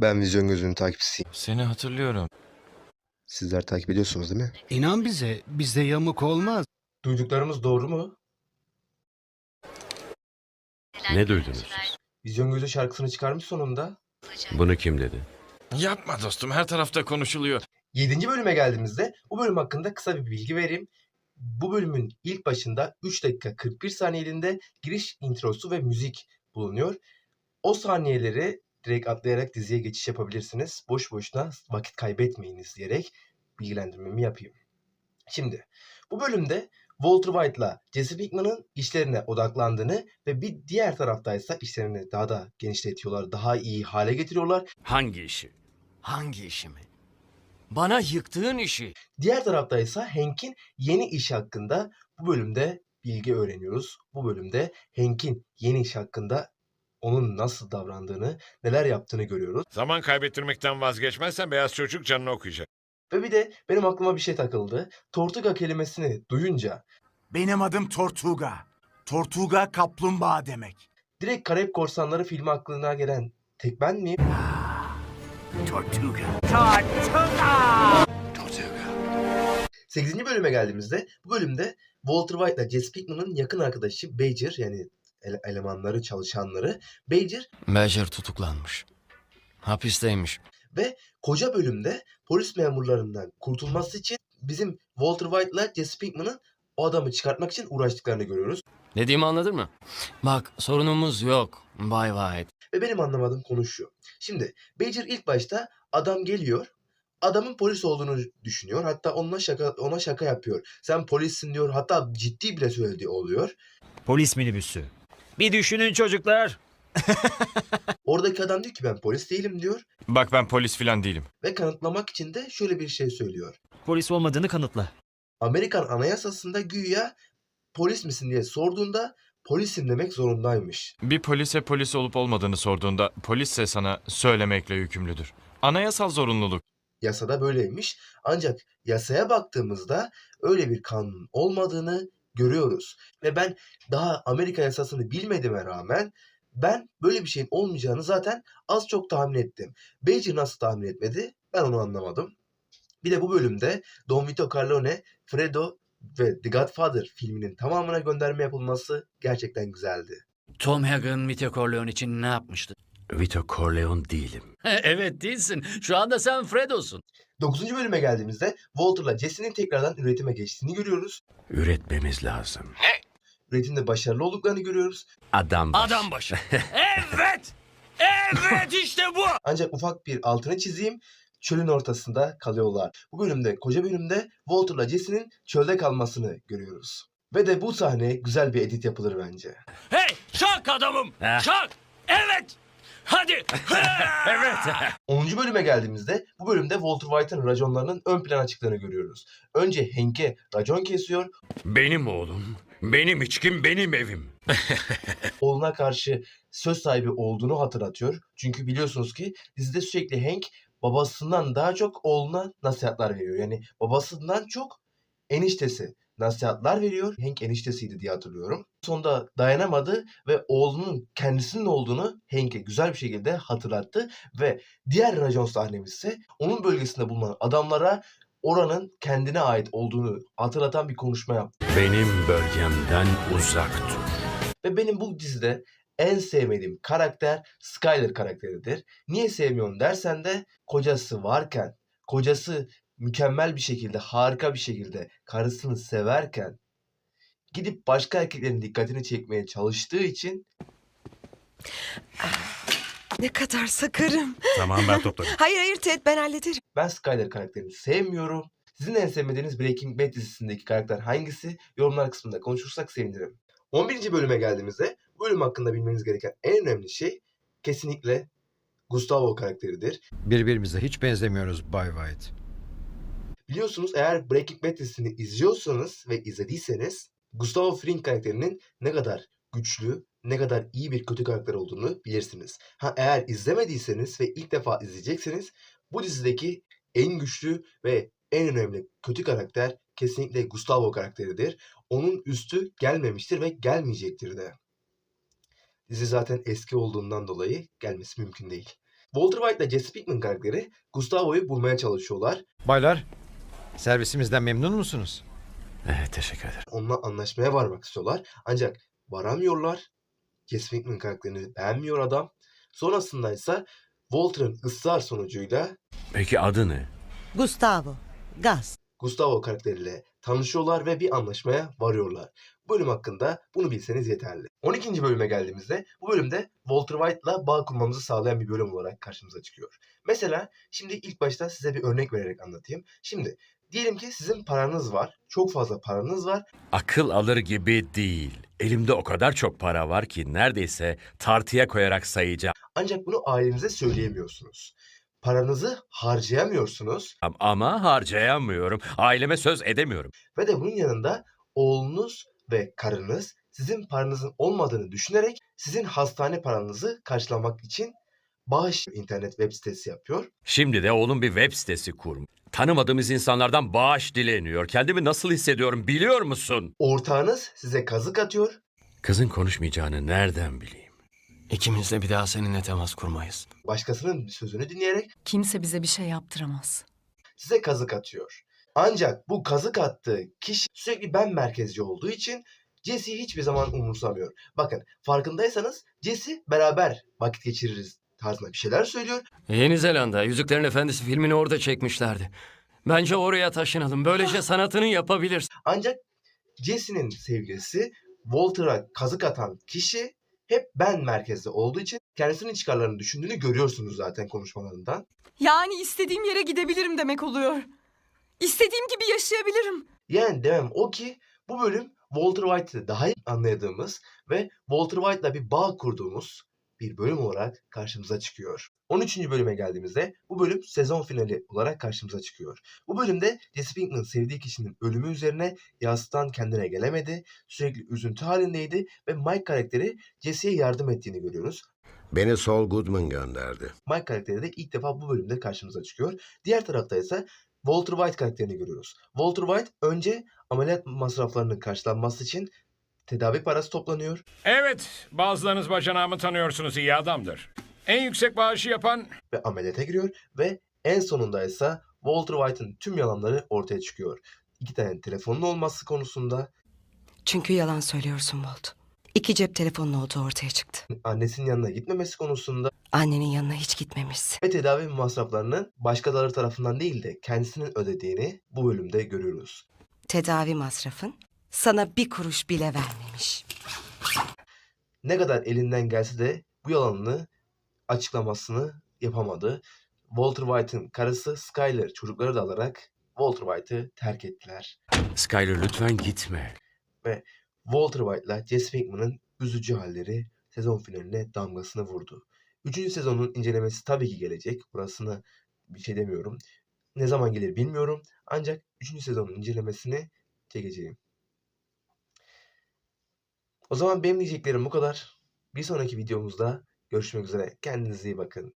Ben Vizyon Gözü'nün takipçisiyim. Seni hatırlıyorum. Sizler takip ediyorsunuz değil mi? İnan bize, bizde yamuk olmaz. Duyduklarımız doğru mu? Ne duydunuz? Vizyon Gözü şarkısını çıkarmış sonunda. Bunu kim dedi? Yapma dostum her tarafta konuşuluyor. 7. bölüme geldiğimizde bu bölüm hakkında kısa bir bilgi vereyim. Bu bölümün ilk başında 3 dakika 41 saniyeliğinde giriş introsu ve müzik bulunuyor. O saniyeleri direkt atlayarak diziye geçiş yapabilirsiniz. Boş boşuna vakit kaybetmeyiniz diyerek bilgilendirmemi yapayım. Şimdi bu bölümde Walter White'la Jesse Pinkman'ın işlerine odaklandığını ve bir diğer taraftaysa işlerini daha da genişletiyorlar, daha iyi hale getiriyorlar. Hangi işi? Hangi işimi? Bana yıktığın işi. Diğer taraftaysa Hank'in yeni iş hakkında bu bölümde bilgi öğreniyoruz. Bu bölümde Hank'in yeni iş hakkında onun nasıl davrandığını, neler yaptığını görüyoruz. Zaman kaybettirmekten vazgeçmezsen beyaz çocuk canını okuyacak. Ve bir de benim aklıma bir şey takıldı. Tortuga kelimesini duyunca Benim adım Tortuga. Tortuga kaplumbağa demek. direkt Karayip Korsanları filmi aklına gelen tek ben miyim? Tortuga. 8. bölüme geldiğimizde bu bölümde Walter White ile Jesse Pinkman'ın yakın arkadaşı Badger yani ele- elemanları, çalışanları Badger Badger tutuklanmış. Hapisteymiş. ve koca bölümde polis memurlarından kurtulması için bizim Walter White ile Jesse Pinkman'ın o adamı çıkartmak için uğraştıklarını görüyoruz. Dediğimi anladın mı? Bak sorunumuz yok. Bay White. Ve benim anlamadığım konu şu. Şimdi Badger ilk başta adam geliyor. Adamın polis olduğunu düşünüyor. Hatta ona şaka ona şaka yapıyor. Sen polissin diyor. Hatta ciddi bile söylediği oluyor. Polis minibüsü. Bir düşünün çocuklar. Oradaki adam diyor ki ben polis değilim diyor. Bak ben polis filan değilim. Ve kanıtlamak için de şöyle bir şey söylüyor. Polis olmadığını kanıtla. Amerikan anayasasında güya polis misin diye sorduğunda polisim demek zorundaymış. Bir polise polis olup olmadığını sorduğunda polisse sana söylemekle yükümlüdür. Anayasal zorunluluk. Yasada böyleymiş. Ancak yasaya baktığımızda öyle bir kanun olmadığını görüyoruz. Ve ben daha Amerika yasasını bilmediğime rağmen ben böyle bir şeyin olmayacağını zaten az çok tahmin ettim. Badger nasıl tahmin etmedi? Ben onu anlamadım. Bir de bu bölümde Don Vito Corleone, Fredo ve The Godfather filminin tamamına gönderme yapılması gerçekten güzeldi. Tom Hagen Vito Corleone için ne yapmıştı? Vito Corleone değilim. evet değilsin. Şu anda sen Fredo'sun. 9. bölüme geldiğimizde Walter'la Jesse'nin tekrardan üretime geçtiğini görüyoruz. Üretmemiz lazım. Üretimde başarılı olduklarını görüyoruz. Adam baş. Adam başı. evet. Evet işte bu. Ancak ufak bir altını çizeyim. Çölün ortasında kalıyorlar. Bu bölümde, koca bölümde Walter'la Jesse'nin çölde kalmasını görüyoruz. Ve de bu sahne güzel bir edit yapılır bence. Hey çak adamım. Çak. Evet. Hadi. evet. 10. bölüme geldiğimizde bu bölümde Walter White'ın raconlarının ön plana çıktığını görüyoruz. Önce Hank'e racon kesiyor, Benim oğlum, benim içkim, benim evim. oğluna karşı söz sahibi olduğunu hatırlatıyor. Çünkü biliyorsunuz ki dizide sürekli Hank babasından daha çok oğluna nasihatler veriyor. Yani babasından çok eniştesi nasihatler veriyor. Hank eniştesiydi diye hatırlıyorum. Sonunda dayanamadı ve oğlunun kendisinin olduğunu Hank'e güzel bir şekilde hatırlattı. Ve diğer racon sahnemiz ise onun bölgesinde bulunan adamlara oranın kendine ait olduğunu hatırlatan bir konuşma yaptı. Benim bölgemden uzak dur. Ve benim bu dizide en sevmediğim karakter Skyler karakteridir. Niye sevmiyorum dersen de kocası varken, kocası mükemmel bir şekilde, harika bir şekilde karısını severken gidip başka erkeklerin dikkatini çekmeye çalıştığı için Ne kadar sakarım. Tamam ben topladım. Hayır hayır Ted ben hallederim. ben Skyler karakterini sevmiyorum. Sizin en sevmediğiniz Breaking Bad dizisindeki karakter hangisi? Yorumlar kısmında konuşursak sevinirim. 11. bölüme geldiğimizde bu bölüm hakkında bilmeniz gereken en önemli şey kesinlikle Gustavo karakteridir. Birbirimize hiç benzemiyoruz Bay White. Biliyorsunuz eğer Breaking Bad dizisini izliyorsanız ve izlediyseniz Gustavo Fring karakterinin ne kadar güçlü, ne kadar iyi bir kötü karakter olduğunu bilirsiniz. Ha eğer izlemediyseniz ve ilk defa izleyecekseniz bu dizideki en güçlü ve en önemli kötü karakter kesinlikle Gustavo karakteridir. Onun üstü gelmemiştir ve gelmeyecektir de. Dizi zaten eski olduğundan dolayı gelmesi mümkün değil. Walter White ile Jesse Pinkman karakteri Gustavo'yu bulmaya çalışıyorlar. Baylar, servisimizden memnun musunuz? Evet teşekkür ederim. Onunla anlaşmaya varmak istiyorlar. Ancak varamıyorlar. Jesse Pinkman karakterini beğenmiyor adam. Sonrasında ise Walter'ın ısrar sonucuyla Peki adı ne? Gustavo. Gaz. Gustavo karakteriyle tanışıyorlar ve bir anlaşmaya varıyorlar. Bölüm hakkında bunu bilseniz yeterli. 12. bölüme geldiğimizde bu bölümde Walter White'la bağ kurmamızı sağlayan bir bölüm olarak karşımıza çıkıyor. Mesela şimdi ilk başta size bir örnek vererek anlatayım. Şimdi diyelim ki sizin paranız var. Çok fazla paranız var Akıl alır gibi değil. Elimde o kadar çok para var ki neredeyse tartıya koyarak sayacağım. ancak bunu ailenize söyleyemiyorsunuz. Paranızı harcayamıyorsunuz Ama harcayamıyorum. Aileme söz edemiyorum. ve de bunun yanında oğlunuz ve karınız sizin paranızın olmadığını düşünerek sizin hastane paranızı karşılamak için bağış internet web sitesi yapıyor. Şimdi de oğlum bir web sitesi kurmuş. Tanımadığımız insanlardan bağış dileniyor. Kendimi nasıl hissediyorum biliyor musun? Ortağınız size kazık atıyor. Kızın konuşmayacağını nereden bileyim? İkimiz de bir daha seninle temas kurmayız. Başkasının sözünü dinleyerek Kimse bize bir şey yaptıramaz. size kazık atıyor. Ancak bu kazık attığı kişi sürekli ben merkezci olduğu için Jesse'yi hiçbir zaman umursamıyor. Bakın farkındaysanız Jesse beraber vakit geçiririz tarzında bir şeyler söylüyor. Yeni Zelanda, Yüzüklerin Efendisi filmini orada çekmişlerdi. Bence oraya taşınalım. Böylece sanatını yapabilirsin. Ancak Jesse'nin sevgilisi Walter'a kazık atan kişi hep ben merkezde olduğu için kendisinin çıkarlarını düşündüğünü görüyorsunuz zaten konuşmalarından. Yani istediğim yere gidebilirim demek oluyor. İstediğim gibi yaşayabilirim. Yani demem o ki bu bölüm Walter White'ı daha iyi anladığımız ve Walter White'la bir bağ kurduğumuz bir bölüm olarak karşımıza çıkıyor. 13. bölüme geldiğimizde bu bölüm sezon finali olarak karşımıza çıkıyor. Bu bölümde Jesse Pinkman sevdiği kişinin ölümü üzerine yastan kendine gelemedi, sürekli üzüntü halindeydi ve Mike karakteri Jesse'ye yardım ettiğini görüyoruz. Beni Saul Goodman gönderdi. Mike karakteri de ilk defa bu bölümde karşımıza çıkıyor. Diğer tarafta ise Walter White karakterini görüyoruz. Walter White önce ameliyat masraflarının karşılanması için tedavi parası toplanıyor. Evet, bazılarınız bacanağımı tanıyorsunuz iyi adamdır. En yüksek bağışı yapan ve ameliyata giriyor ve en sonunda ise Walter White'ın tüm yalanları ortaya çıkıyor. İki tane telefonun olması konusunda, Çünkü yalan söylüyorsun Walt. İki cep telefonun olduğu ortaya çıktı. annesinin yanına gitmemesi konusunda Annenin yanına hiç gitmemişsin. ve tedavi masraflarının başkaları tarafından değil de kendisinin ödediğini bu bölümde görüyoruz. Tedavi masrafın sana bir kuruş bile vermemiş. Ne kadar elinden gelse de bu yalanını açıklamasını yapamadı. Walter White'ın karısı Skyler çocukları da alarak Walter White'ı terk ettiler. Skyler lütfen gitme. Walter White'la Jesse Pinkman'ın üzücü halleri sezon finaline damgasını vurdu. Üçüncü sezonun incelemesi tabii ki gelecek. Burasını bir şey demiyorum. Ne zaman gelir bilmiyorum. Ancak üçüncü sezonun incelemesini çekeceğim. O zaman benim diyeceklerim bu kadar. Bir sonraki videomuzda görüşmek üzere. Kendinize iyi bakın.